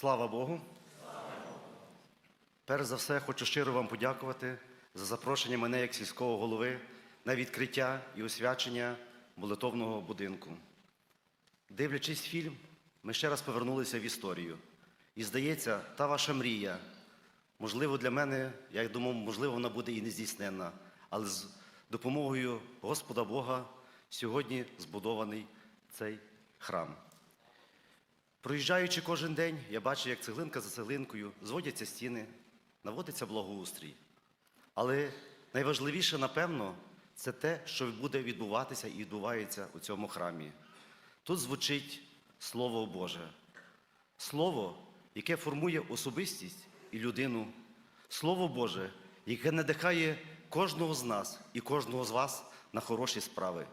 Слава Богу. Перш за все, хочу щиро вам подякувати за запрошення мене як сільського голови на відкриття і освячення молитовного будинку. Дивлячись фільм, ми ще раз повернулися в історію. І здається, та ваша мрія, можливо, для мене, я думав, можливо, вона буде і не здійсненна, але з допомогою Господа Бога сьогодні збудований цей храм. Проїжджаючи кожен день, я бачу, як цеглинка за цеглинкою зводяться стіни, наводиться благоустрій. Але найважливіше, напевно, це те, що буде відбуватися і відбувається у цьому храмі. Тут звучить Слово Боже. Слово, яке формує особистість і людину. Слово Боже, яке надихає кожного з нас і кожного з вас на хороші справи.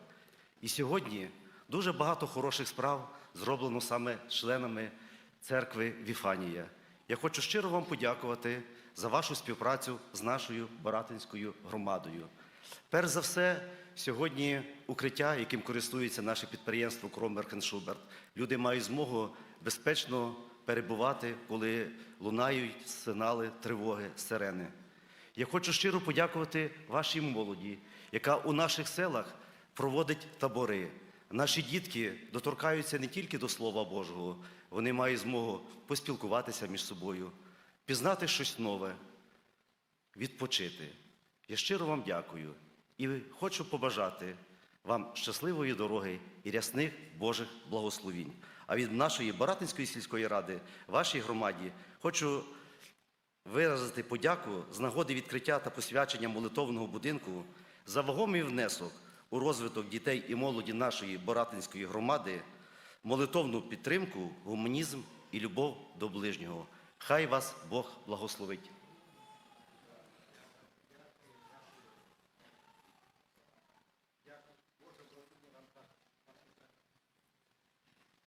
І сьогодні дуже багато хороших справ зроблено саме членами церкви Віфанія. Я хочу щиро вам подякувати за вашу співпрацю з нашою Баратинською громадою. Перш за все, сьогодні укриття, яким користується наше підприємство Шуберт, люди мають змогу безпечно перебувати, коли лунають сигнали тривоги, сирени. Я хочу щиро подякувати вашій молоді, яка у наших селах проводить табори. Наші дітки доторкаються не тільки до Слова Божого, вони мають змогу поспілкуватися між собою, пізнати щось нове, відпочити. Я щиро вам дякую і хочу побажати вам щасливої дороги і рясних Божих благословінь. А від нашої Баратинської сільської ради, вашій громаді, хочу виразити подяку з нагоди відкриття та посвячення молитовного будинку за вагомий внесок у розвиток дітей і молоді нашої Боратинської громади, молитовну підтримку, гуманізм і любов до ближнього. Хай вас Бог благословить.